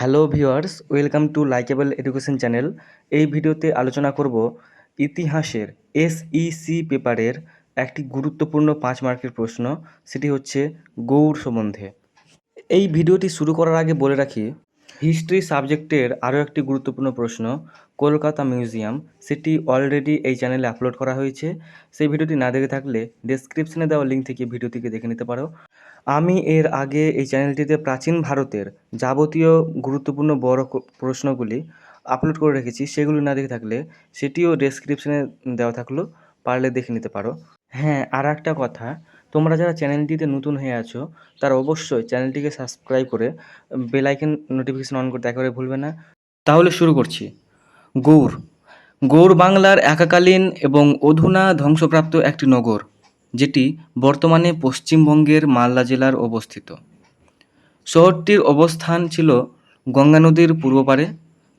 Hello viewers, welcome to likeable education channel. এই ভিডিওতে আলোচনা করব ইতিহাসের এসইসি পেপারের একটি গুরুত্বপূর্ণ পাঁচ মার্কের প্রশ্ন, সেটি হচ্ছে গৌড় সম্বন্ধে। এই ভিডিওটি শুরু করার আগে বলে রাখি, হিস্ট্রি সাবজেক্টের আরও একটি গুরুত্বপূর্ণ প্রশ্ন, কলকাতা মিউজিয়াম, সেটি অলরেডি এই চ্যানেলে আপলোড করা হয়েছে। সেই ভিডিওটি না দেখে থাকলে ডেসক্রিপশনে দেওয়া লিঙ্ক থেকে ভিডিওটিকে দেখে নিতে পারো। আমি এর আগে এই চ্যানেলটিতে প্রাচীন ভারতের যাবতীয় গুরুত্বপূর্ণ বড় প্রশ্নগুলি আপলোড করে রেখেছি, সেগুলি না দেখে থাকলে সেটিও ডেসক্রিপশনে দেওয়া থাকল, পারলে দেখে নিতে পারো। হ্যাঁ আর একটা কথা, তোমরা যারা চ্যানেলটিতে নতুন হয়ে আছো, তারা অবশ্যই চ্যানেলটিকে সাবস্ক্রাইব করে বেলাইকেন নোটিফিকেশন অন করতে একেবারে ভুলবে না। তাহলে শুরু করছি। গৌড়। গৌড় বাংলার একাকালীন এবং অধুনা ধ্বংসপ্রাপ্ত একটি নগর। যেটি বর্তমানে পশ্চিমবঙ্গের মালদা জেলার অবস্থিত। শহরটির অবস্থান ছিল গঙ্গা নদীর পূর্ব পারে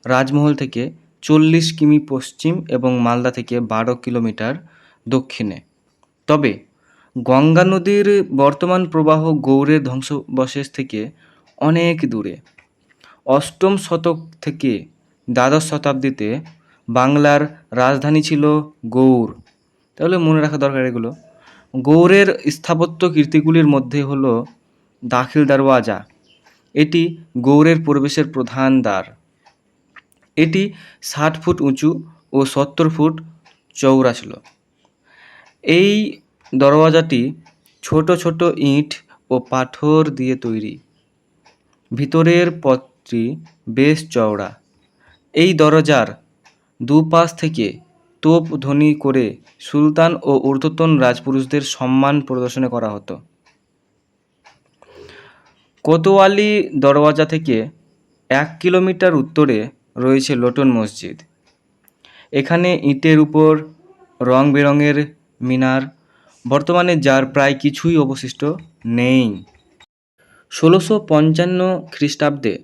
রাজমহল থেকে চল্লিশ কিমি পশ্চিম এবং মালদা থেকে বারো কিলোমিটার দক্ষিণে। তবে গঙ্গা নদীর বর্তমান প্রবাহ গৌড়ের ধ্বংসবশেষ থেকে অনেক দূরে। অষ্টম শতক থেকে দ্বাদশ শতাব্দীতে বাংলার রাজধানী ছিল গৌড় তাহলে মনে রাখা দরকার এগুলো। গৌড়ের স্থাপত্য কীর্তিগুলির মধ্যে হলো দাখিল দরওয়াজা। এটি গৌড়ের প্রবেশের প্রধান দ্বার। এটি ষাট ফুট উঁচু ও সত্তর ফুট চওড়া ছিল। এই দরওয়াজাটি ছোট ছোট ইট ও পাথর দিয়ে তৈরি। ভিতরের পথটি বেশ চওড়া। এই দরজার দুপাশ থেকে তোপ ধ্বনি করে সুলতান ও ঊর্ধ্বতন রাজপুরুষদের সম্মান প্রদর্শন করা হতো। কোতোয়ালি দরওয়াজা থেকে এক কিলোমিটার উত্তরে রয়েছে লোটন মসজিদ। এখানে ইটের উপর রং বেরঙের মিনার, বর্তমানে যার প্রায় কিছুই অবশিষ্ট নেই। ষোলোশো পঞ্চান্ন খ্রিস্টাব্দে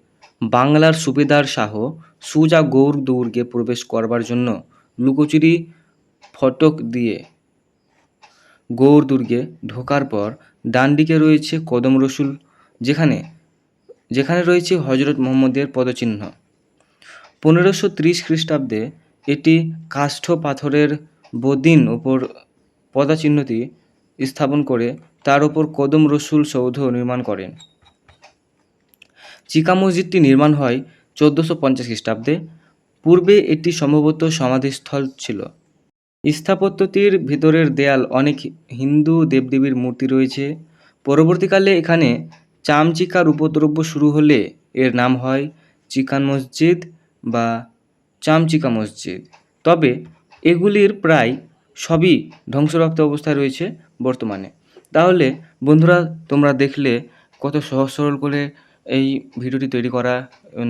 বাংলার সুবেদার শাহ সুজা গৌর দুর্গে প্রবেশ করবার জন্য লুকোচুরি ফটক দিয়ে গৌড় দুর্গে ঢোকার পর ডান দিকে রয়েছে কদম রসুল, যেখানে যেখানে রয়েছে হজরত মোহাম্মদের পদচিহ্ন। পনেরোশো ত্রিশ খ্রিস্টাব্দে এটি কাষ্ঠ পাথরের বদিন ওপর পদাচিহ্নটি স্থাপন করে তার উপর কদম রসুল সৌধ নির্মাণ করেন। চিকা মসজিদটি নির্মাণ হয় চোদ্দোশো পঞ্চাশ খ্রিস্টাব্দে। পূর্বে এটি সম্ভবত সমাধিস্থল ছিল। স্থাপত্যটির ভিতরের দেয়াল অনেক হিন্দু দেবদেবীর মূর্তি রয়েছে। পরবর্তীকালে এখানে চামচিকার উপদ্রব্য শুরু হলে এর নাম হয় চিকান মসজিদ বা চামচিকা মসজিদ। তবে এগুলির প্রায় সবই ধ্বংসপ্রাপ্ত অবস্থায় রয়েছে বর্তমানে। তাহলে বন্ধুরা, তোমরা দেখলে কত সহজ সরল করে এই ভিডিওটি তৈরি করা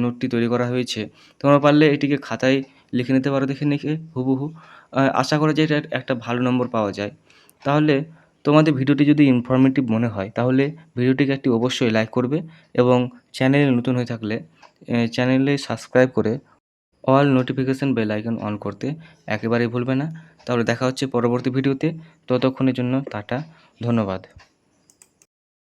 নোটটি তৈরি করা হয়েছে। তোমরা পারলে এটিকে খাতায় লিখে নিতে পারো, দেখে লিখে হুবহু। আশা করা যায় এটা একটা ভালো নম্বর পাওয়া যায়। তাহলে তোমাদের ভিডিওটি যদি ইনফরমেটিভ মনে হয়, তাহলে ভিডিওটিকে একটি অবশ্যই লাইক করবে এবং চ্যানেলে নতুন হয়ে থাকলে চ্যানেলে সাবস্ক্রাইব করে all notification bell icon on করতে একেবারেই ভুলবে না। তাহলে দেখা হচ্ছে পরবর্তী ভিডিওতে। ততক্ষণের জন্য টাটা, ধন্যবাদ।